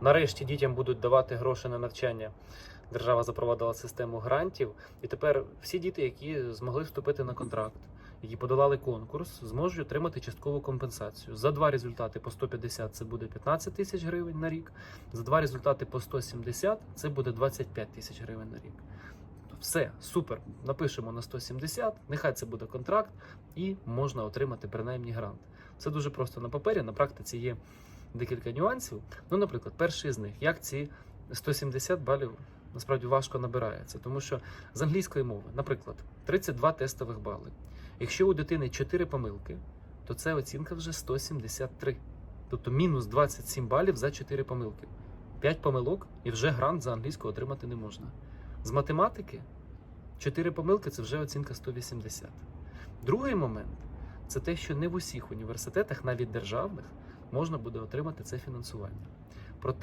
Нарешті дітям будуть давати гроші на навчання. Держава запровадила систему грантів, і тепер всі діти, які змогли вступити на контракт, які подолали конкурс, зможуть отримати часткову компенсацію. За два результати по 150 це буде 15 тисяч гривень на рік. За два результати по 170 це буде 25 тисяч гривень на рік. Все, супер. Напишемо на 170, нехай це буде контракт, і можна отримати принаймні грант. Це дуже просто на папері, на практиці є декілька нюансів. Ну, наприклад, перший з них, як ці 170 балів насправді важко набирається, тому що з англійської мови, наприклад, 32 тестових бали. Якщо у дитини 4 помилки, то це оцінка вже 173. Тобто мінус 27 балів за 4 помилки. 5 помилок і вже грант за англійську отримати не можна. З математики 4 помилки це вже оцінка 180. Другий момент це те, що не в усіх університетах, навіть державних, можна буде отримати це фінансування. Проте